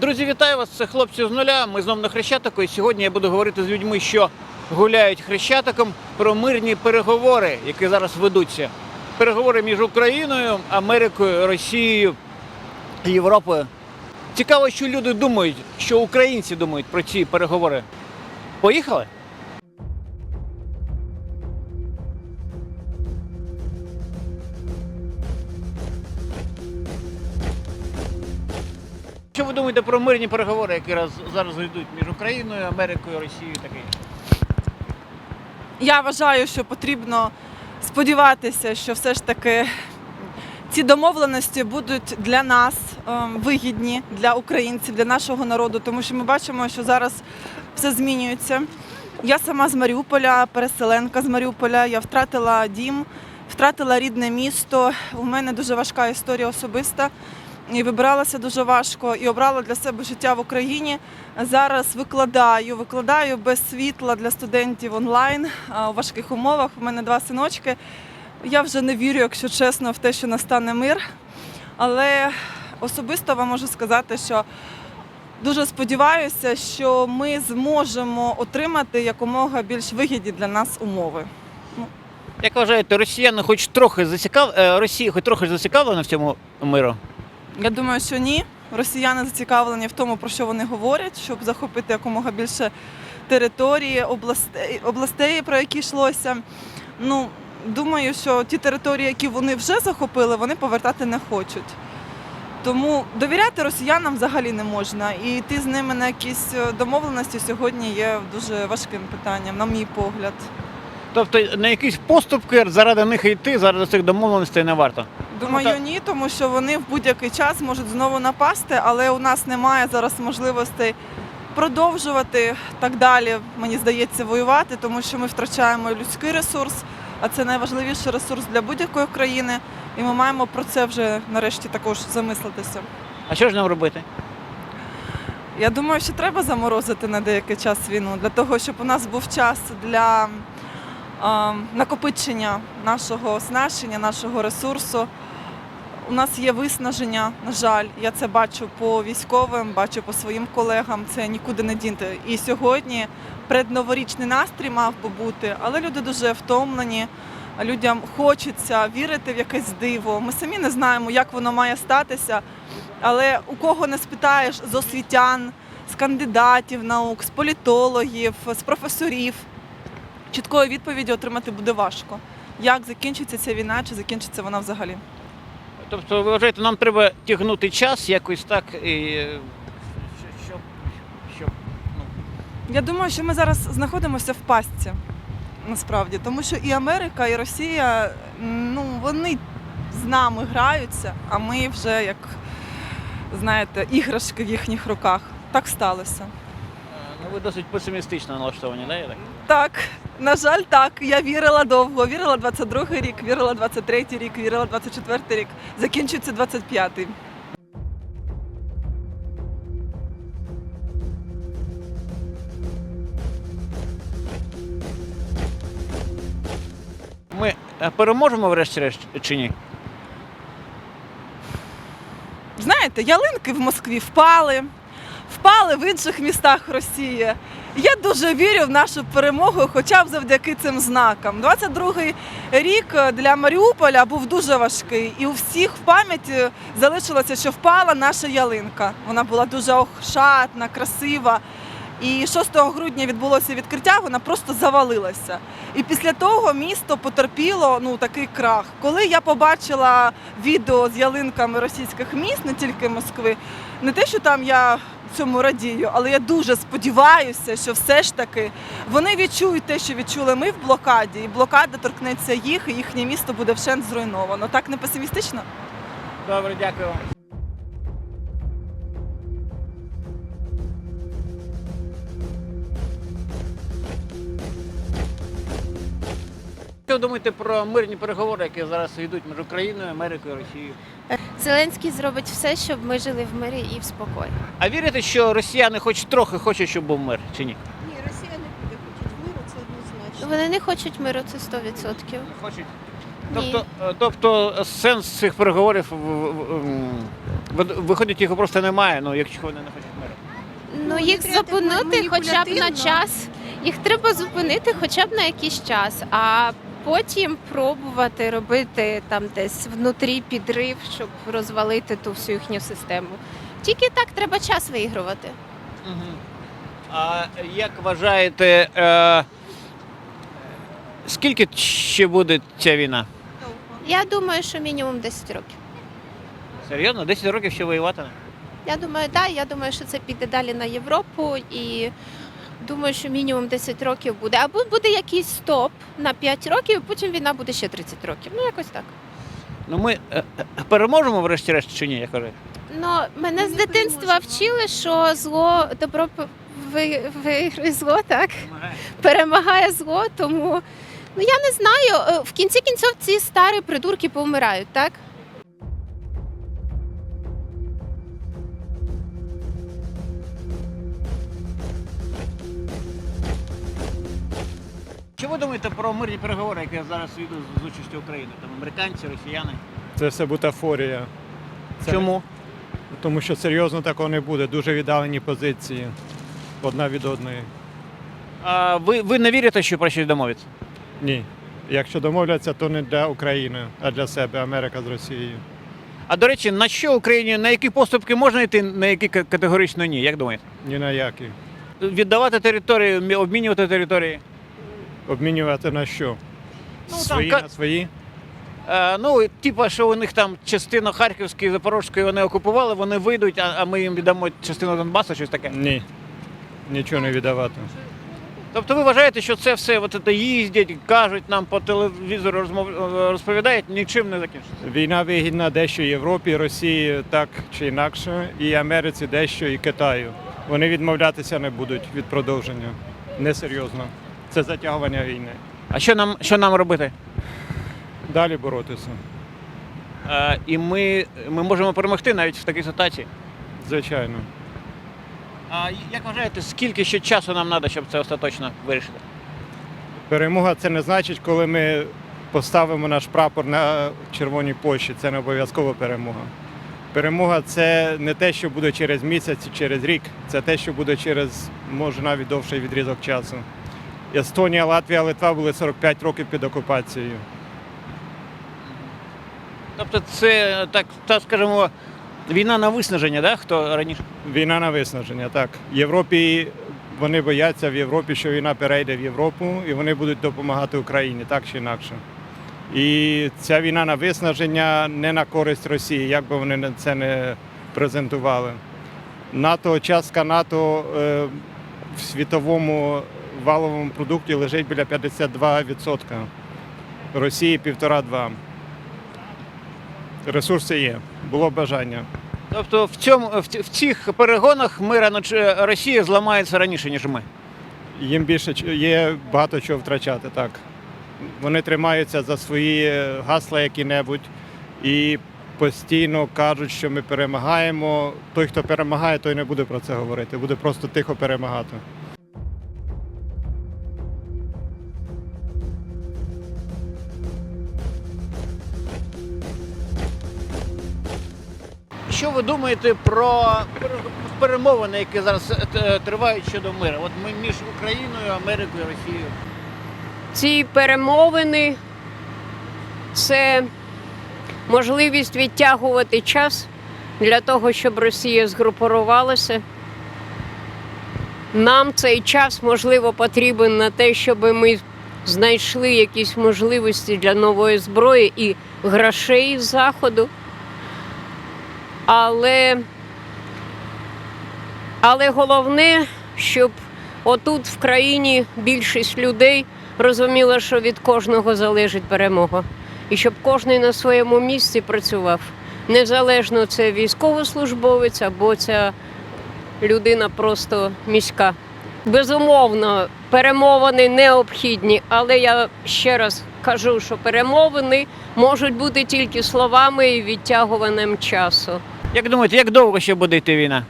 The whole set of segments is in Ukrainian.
Друзі, вітаю вас! Це хлопці з нуля. Ми знову на Хрещатику. І сьогодні я буду говорити з людьми, що гуляють Хрещатиком про мирні переговори, які зараз ведуться. Переговори між Україною, Америкою, Росією, Європою. Цікаво, що люди думають, що українці думають про ці переговори. Поїхали? Що ви думаєте про мирні переговори, які раз, зараз йдуть між Україною, Америкою, Росією таке? інше? Я вважаю, що потрібно сподіватися, що все ж таки ці домовленості будуть для нас ем, вигідні, для українців, для нашого народу, тому що ми бачимо, що зараз все змінюється. Я сама з Маріуполя, переселенка з Маріуполя. Я втратила дім, втратила рідне місто. У мене дуже важка історія особиста. І вибиралася дуже важко і обрала для себе життя в Україні. Зараз викладаю, викладаю без світла для студентів онлайн у важких умовах. У мене два синочки. Я вже не вірю, якщо чесно, в те, що настане мир. Але особисто вам можу сказати, що дуже сподіваюся, що ми зможемо отримати якомога більш вигідні для нас умови. Як вважаєте, росіяни хоч трохи зацікав... е, Росія хоч трохи зацікавлена в цьому миру? Я думаю, що ні. Росіяни зацікавлені в тому, про що вони говорять, щоб захопити якомога більше території, областей, областей про які йшлося. Ну, думаю, що ті території, які вони вже захопили, вони повертати не хочуть. Тому довіряти росіянам взагалі не можна. І йти з ними на якісь е, домовленості сьогодні є дуже важким питанням, на мій погляд. Тобто на якісь поступки заради них йти, заради цих домовленостей не варто. Думаю, ні, тому що вони в будь-який час можуть знову напасти, але у нас немає зараз можливостей продовжувати так далі, мені здається, воювати, тому що ми втрачаємо людський ресурс, а це найважливіший ресурс для будь-якої країни. І ми маємо про це вже нарешті також замислитися. А що ж нам робити? Я думаю, що треба заморозити на деякий час війну для того, щоб у нас був час для накопичення нашого оснащення, нашого ресурсу. У нас є виснаження, на жаль, я це бачу по військовим, бачу по своїм колегам. Це нікуди не дінти. І сьогодні предноворічний настрій мав би бути, але люди дуже втомлені. Людям хочеться вірити в якесь диво. Ми самі не знаємо, як воно має статися. Але у кого не спитаєш з освітян, з кандидатів наук, з політологів, з професорів, чіткої відповіді отримати буде важко. Як закінчиться ця війна, чи закінчиться вона взагалі? Тобто, ви вважаєте, нам треба тягнути час якось так, і, е, щоб, щоб ну, Я думаю, що ми зараз знаходимося в пастці, насправді, тому що і Америка, і Росія, ну вони з нами граються, а ми вже як знаєте, іграшки в їхніх руках. Так сталося. Ну, ви досить песимістично налаштовані, да, так? Так, на жаль, так. Я вірила довго. Вірила 22-й рік, вірила 23-й рік, вірила 24-й рік. Закінчується 25-й. Ми е, переможемо врешті-решт чи ні? Знаєте, ялинки в Москві впали, впали в інших містах Росії. Я дуже вірю в нашу перемогу, хоча б завдяки цим знакам. 22-й рік для Маріуполя був дуже важкий, і у всіх в пам'яті залишилося, що впала наша ялинка. Вона була дуже охшатна, красива. І 6 грудня відбулося відкриття, вона просто завалилася. І після того місто потерпіло ну такий крах. Коли я побачила відео з ялинками російських міст, не тільки Москви, не те, що там я цьому радію, але я дуже сподіваюся, що все ж таки вони відчують те, що відчули ми в блокаді, і блокада торкнеться їх, і їхнє місто буде вщент зруйновано. Так не песимістично? Добре, дякую вам. Ви думаєте про мирні переговори, які зараз йдуть між Україною, Америкою, Росією? Зеленський зробить все, щоб ми жили в мирі і в спокої. А вірите, що росіяни хоч трохи хочуть, щоб був мир, чи ні? Ні, Росія не хотіти миру, це однозначно. Вони не хочуть миру, це 100%. Хочуть. Тобто, е, тобто сенс цих переговорів виходить, його просто немає, ну якщо вони не хочуть миру. Ну, Ну, їх зупинити хоча б на час. Їх треба зупинити хоча б на якийсь час, а потім пробувати робити там десь внутрі підрив, щоб розвалити ту всю їхню систему. Тільки так треба час виігрувати. А як вважаєте, е, скільки ще буде ця війна? Я думаю, що мінімум 10 років. Серйозно? 10 років ще воювати? Я думаю, так, я думаю, що це піде далі на Європу і думаю, що мінімум 10 років буде. Або буде якийсь стоп на 5 років, потім війна буде ще 30 років. Ну, якось так. Ну ми е, е, переможемо врешті-решт чи ні, як кажуть? Ну, мене Ми з дитинства вчили, що зло добро п- ви- виграє зло, так? Перемагає зло, тому ну я не знаю. е, В кінці кінців ці старі придурки повмирають, так? Ви думаєте про мирні переговори, які я зараз йдуть з участю України? Там американці, росіяни? Це все бутафорія. Це- Чому? Тому що серйозно такого не буде. Дуже віддалені позиції одна від одної. А ви, ви не вірите, що про щось домовиться? Ні. Якщо домовляться, то не для України, а для себе Америка з Росією. А до речі, на що Україні, на які поступки можна йти, на які категорично ні? Як думаєте? Ні на які. Віддавати територію, обмінювати території? Обмінювати на що? Ну, свої ка- на свої? Е, ну, типа, що у них там частину Харківської, Запорізької вони окупували, вони вийдуть, а, а ми їм віддамо частину Донбасу, щось таке. Ні. Нічого не віддавати. Тобто ви вважаєте, що це все от це їздять, кажуть нам по телевізору, розмов... розповідають, нічим не закінчиться? Війна вигідна дещо Європі, Росії так чи інакше, і Америці дещо, і Китаю. Вони відмовлятися не будуть від продовження. Несерйозно. Це затягування війни. А що нам, що нам робити? Далі боротися. Е, і ми, ми можемо перемогти навіть в такій ситуації. Звичайно. А як вважаєте, скільки ще часу нам треба, щоб це остаточно вирішити? Перемога це не значить, коли ми поставимо наш прапор на Червоній площі. Це не обов'язково перемога. Перемога це не те, що буде через місяць через рік, це те, що буде через може навіть довший відрізок часу. Естонія, Латвія, Литва були 45 років під окупацією. Тобто це так, так скажімо, війна на виснаження, да? хто раніше? Війна на виснаження. Так, В Європі вони бояться в Європі, що війна перейде в Європу, і вони будуть допомагати Україні так чи інакше. І ця війна на виснаження не на користь Росії, як би вони це не презентували. НАТО, частка НАТО е, в світовому валовому продукті лежить біля 52%. Росії 1,5-2. Ресурси є, було бажання. Тобто в, цьому, в, в цих перегонах ми рано чи Росія зламається раніше, ніж ми. Їм більше є багато чого втрачати, так. Вони тримаються за свої гасла які-небудь і постійно кажуть, що ми перемагаємо. Той, хто перемагає, той не буде про це говорити, буде просто тихо перемагати. Ви думаєте про перемовини, які зараз е, тривають щодо миру? От між Україною, Америкою, Росією. Ці перемовини це можливість відтягувати час для того, щоб Росія згрупувалася. Нам цей час, можливо, потрібен на те, щоб ми знайшли якісь можливості для нової зброї і грошей з заходу. Але, але головне, щоб отут в країні більшість людей розуміла, що від кожного залежить перемога. І щоб кожен на своєму місці працював. Незалежно це військовослужбовець або ця людина просто міська. Безумовно, перемовини необхідні, але я ще раз кажу, що перемовини можуть бути тільки словами і відтягуванням часу. Як думаєте, як довго ще буде йти війна?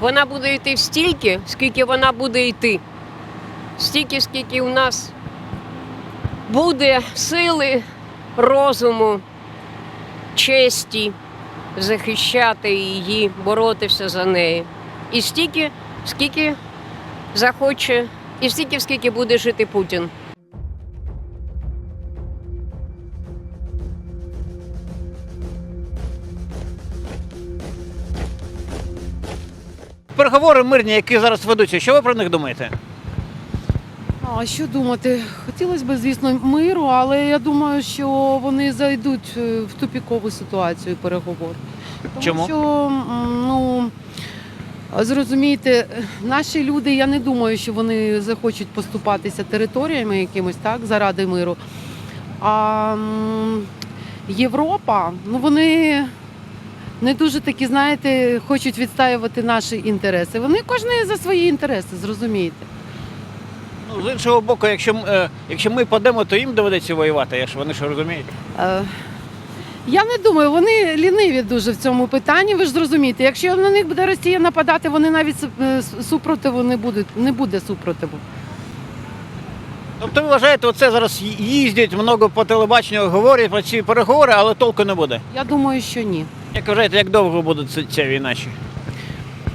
Вона буде йти стільки, скільки вона буде йти. Стільки, скільки у нас буде сили розуму, честі захищати її, боротися за неї. І стільки, скільки захоче, і стільки, скільки буде жити Путін. Переговори мирні, які зараз ведуться. Що ви про них думаєте? А що думати? Хотілося б, звісно, миру, але я думаю, що вони зайдуть е, в тупікову ситуацію переговор. Тому Чому? що, ну, зрозумійте, наші люди, я не думаю, що вони захочуть поступатися територіями якимось так, заради миру. А Європа, ну вони не дуже такі, знаєте, хочуть відстаювати наші інтереси. Вони кожен за свої інтереси, зрозумієте. Ну, з іншого боку, якщо, е, якщо ми падемо, то їм доведеться воювати. Я ж вони ж розуміють. Е, Я не думаю, вони ліниві дуже в цьому питанні. Ви ж зрозумієте, якщо на них буде Росія нападати, вони навіть е, супротиву не будуть, не буде супротиву. Тобто ви вважаєте, оце зараз їздять много по телебаченню, говорять про ці переговори, але толку не буде. Я думаю, що ні. Як вважаєте, як довго буде ця, ця війна ще?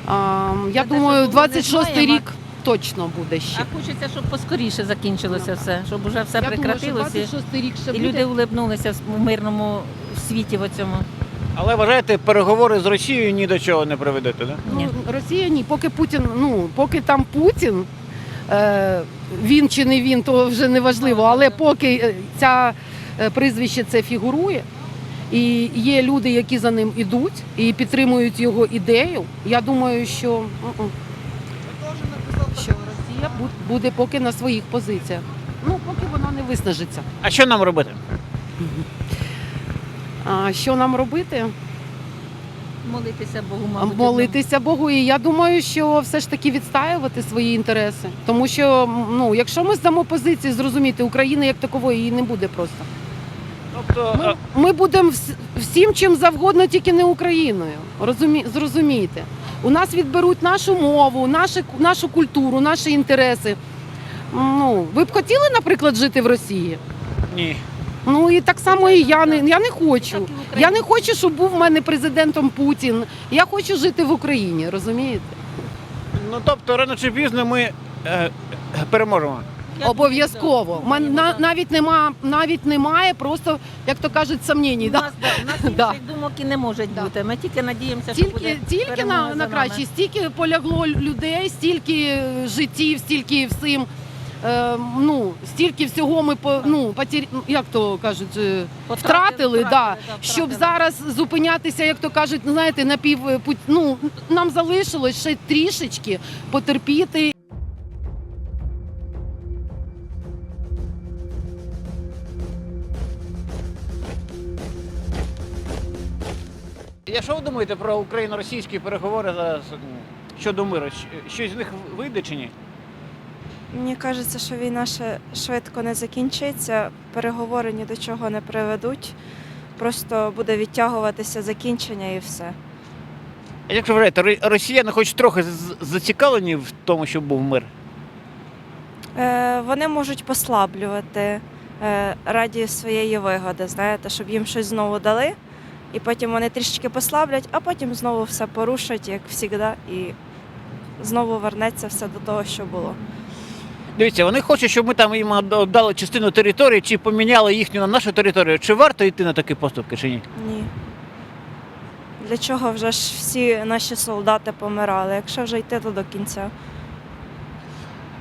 А, я думаю, що 26-й рік точно буде ще. А хочеться, щоб поскоріше закінчилося все, щоб уже все я думаю, що прекратилося. 26-й рік ще І буде. люди улибнулися в мирному світі в цьому. Але вважаєте, переговори з Росією ні до чого не приведуть, так? Ну, Росія ні, поки Путін, ну поки там Путін, е, він чи не він, то вже не важливо. Але поки е, ця е, прізвище це фігурує, і є люди, які за ним ідуть і підтримують його ідею. Я думаю, що, що Росія буде поки на своїх позиціях. Ну, поки вона не виснажиться. А що нам робити? А що нам робити? Молитися Богу, мабуть. молитися Богу. І я думаю, що все ж таки відстаювати свої інтереси. Тому що ну, якщо ми здамо позиції, зрозуміти, України як такової її не буде просто. Тобто, Ми, ми будемо всім чим завгодно, тільки не Україною. Розумі, зрозумійте. У нас відберуть нашу мову, нашу, нашу культуру, наші інтереси. Ну, ви б хотіли, наприклад, жити в Росії? ні. Ну і так само і я не, я не хочу. Я не хочу, щоб був в мене президентом Путін. Я хочу жити в Україні, розумієте? Ну тобто, рано чи пізно ми е, переможемо. Обов'язково. да. на- навіть нема, навіть немає, просто як то кажуть, сумнівні. У Да? нас, да, у нас Да. інших думок і не може Да. бути. Ми тільки надіємося, що буде Тільки, тільки перемога на, за на нами. краще, стільки полягло людей, стільки е, життів, стільки всім. Е, ну, стільки всього ми по ну потір... як то кажуть, е, втратили, да, да, щоб втратили. зараз зупинятися, як то кажуть, ну, знаєте, напів е, путь- ну, нам залишилось ще трішечки потерпіти. Я що ви думаєте про україно-російські переговори зараз щодо миру? Щось з них вийде чи ні? Мені кажеться, що війна ще швидко не закінчиться, переговори ні до чого не приведуть. Просто буде відтягуватися закінчення і все. А як ви вважаєте, ро- росіяни хоч трохи зацікавлені в тому, щоб був мир? Е, вони можуть послаблювати е, раді своєї вигоди, знаєте, щоб їм щось знову дали, і потім вони трішечки послаблять, а потім знову все порушать, як завжди, і знову вернеться все до того, що було. Дивіться, вони хочуть, щоб ми там їм од- дали частину території, чи поміняли їхню на нашу територію. Чи варто йти на такі поступки, чи ні? Ні. Для чого вже ж всі наші солдати помирали, якщо вже йти, то до кінця.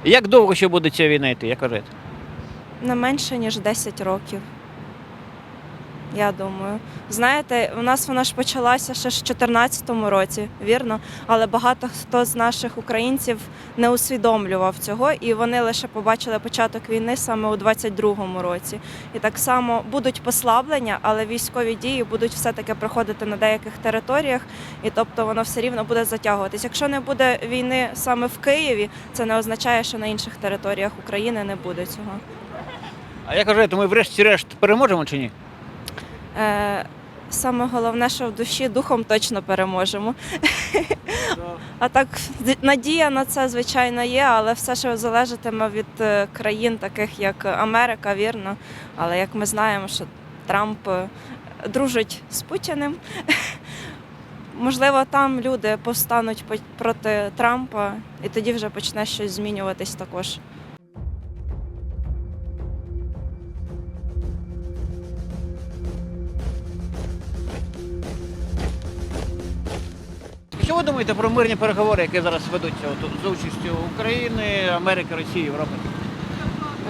Як довго ще буде ця війна йти, як вважаєте? Не менше, ніж 10 років. Я думаю. Знаєте, у нас вона ж почалася ще в 2014 році, вірно? Але багато хто з наших українців не усвідомлював цього, і вони лише побачили початок війни саме у 22-му році. І так само будуть послаблення, але військові дії будуть все-таки проходити на деяких територіях, і тобто воно все рівно буде затягуватись. Якщо не буде війни саме в Києві, це не означає, що на інших територіях України не буде цього. А як вважаєте, ми врешті-решт переможемо чи ні? Е, Саме головне, що в душі духом точно переможемо. А так, надія на це, звичайно, є, але все, що залежатиме від е, країн, таких як Америка, вірно. Але як ми знаємо, що Трамп е, дружить з Путіним. Можливо, там люди повстануть по- проти Трампа, і тоді вже почне щось змінюватись також. Думаєте про мирні переговори, які зараз ведуться от, за участю України, Америки, Росії, Європи?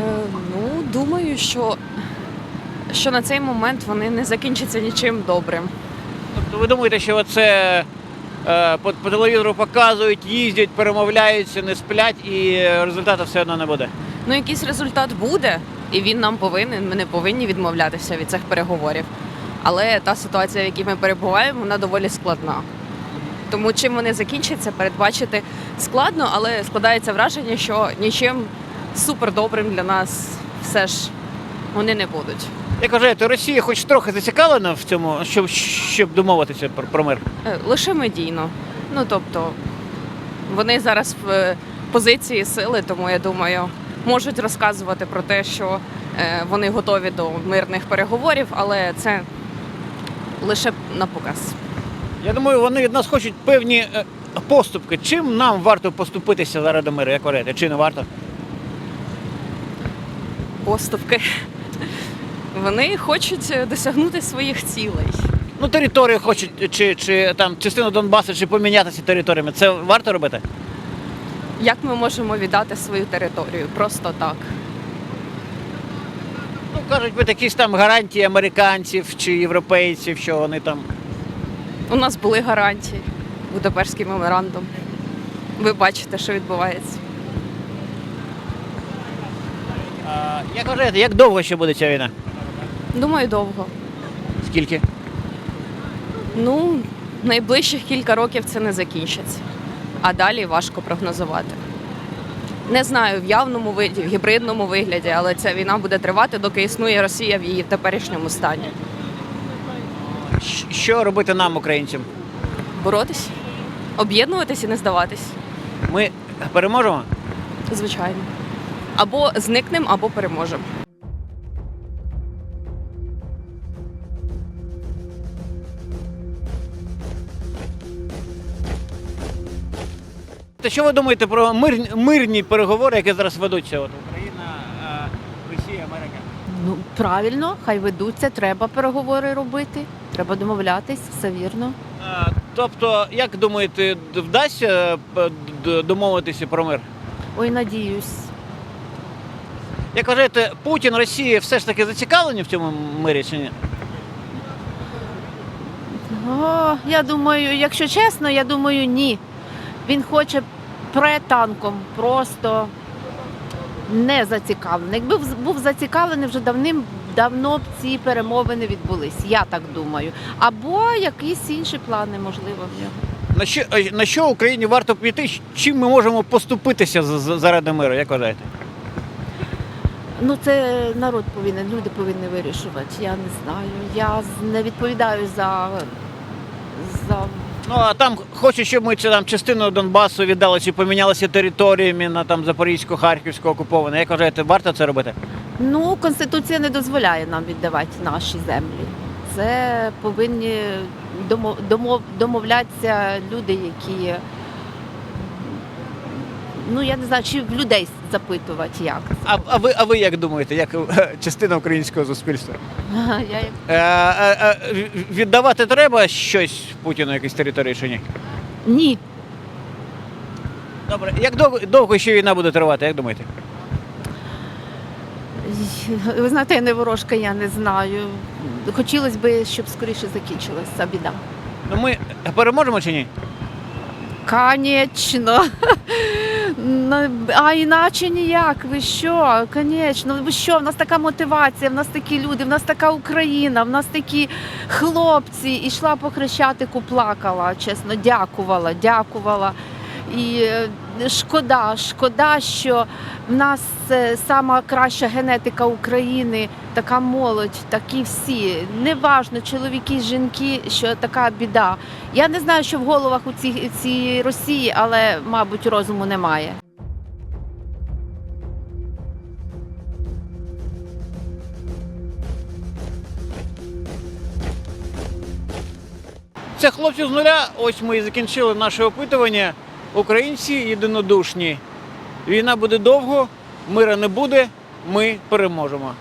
Е, Ну, думаю, що, що на цей момент вони не закінчаться нічим добрим. Тобто ви думаєте, що це е, по, по телевізору показують, їздять, перемовляються, не сплять і результату все одно не буде? Ну, якийсь результат буде, і він нам повинен. Ми не повинні відмовлятися від цих переговорів. Але та ситуація, в якій ми перебуваємо, вона доволі складна. Тому чим вони закінчаться, передбачити складно, але складається враження, що нічим супердобрим для нас все ж вони не будуть. Як вважаєте, Росія хоч трохи зацікавлена в цьому, щоб, щоб домовитися про, про мир? Е, Лише медійно. Ну тобто вони зараз в е, позиції сили, тому я думаю, можуть розказувати про те, що е, вони готові до мирних переговорів, але це лише на показ. Я думаю, вони від нас хочуть певні е, поступки. Чим нам варто поступитися заради миру, як вважаєте? Чи не варто? Поступки. Вони хочуть е, досягнути своїх цілей. Ну, територію хочуть, чи, чи там частину Донбасу, чи помінятися територіями. Це варто робити? Як ми можемо віддати свою територію? Просто так. Ну, кажуть, ви якісь там гарантії американців чи європейців, що вони там. У нас були гарантії, Будапештський меморандум. Ви бачите, що відбувається. А, як вважаєте, як довго ще буде ця війна? Думаю, довго. Скільки? Ну, найближчих кілька років це не закінчиться. А далі важко прогнозувати. Не знаю в явному виді, в гібридному вигляді, але ця війна буде тривати, доки існує Росія в її теперішньому стані. Що робити нам, українцям? Боротись, об'єднуватись і не здаватись, Ми переможемо? звичайно. Або зникнемо, або переможемо. Та що ви думаєте про мир, мирні переговори, які зараз ведуться? От Україна, Росія, Америка. Ну правильно, хай ведуться, треба переговори робити, треба домовлятись, все вірно. Тобто, як думаєте, вдасться е, домовитися про мир? Ой, надіюсь. Як вважаєте, Путін, Росія все ж таки зацікавлені в цьому мирі чи ні? О, я думаю, якщо чесно, я думаю, ні. Він хоче претанком, просто не зацікавлений. Якби був зацікавлений, вже давним-давно б ці перемовини відбулись. Я так думаю. Або якісь інші плани, можливо, в нього. На що, е, на що Україні варто піти? Чим ми можемо поступитися з- з- заради миру, як вважаєте? Ну, це народ повинен, люди повинні вирішувати. Я не знаю. Я з- не відповідаю за. за... Ну а там хочуть, щоб ми цю там частину Донбасу віддали чи помінялися територіями на там Запорізьку, Харківську окуповане. Як вважаєте, варто це робити? Ну, Конституція не дозволяє нам віддавати наші землі. Це повинні домов, домов, домовлятися люди, які. Ну, я не знаю, чи в людей запитувати, як. А, а ви, а ви як думаєте, як е, частина українського суспільства? Я як Е, е, е, віддавати треба щось Путіну, якісь території чи ні? ні. Добре, як довго, довго ще війна буде тривати, як думаєте? Ви знаєте, я не ворожка, я не знаю. Хотілося б, щоб скоріше закінчилася ця біда. Ну ми переможемо чи ні? Конечно. Ну, А іначе ніяк. Ви що? Конечно. Ви що? В нас така мотивація, в нас такі люди, в нас така Україна, в нас такі хлопці. Ішла по хрещатику, плакала, чесно, дякувала, дякувала. І е, шкода, шкода, що в нас е, сама краща генетика України, така молодь, такі всі. Неважно, чоловіки, жінки, що така біда. Я не знаю, що в головах у цій, цій Росії, але, мабуть, розуму немає. Це хлопці з нуля. Ось ми і закінчили наше опитування. Українці єдинодушні. Війна буде довго, мира не буде, ми переможемо.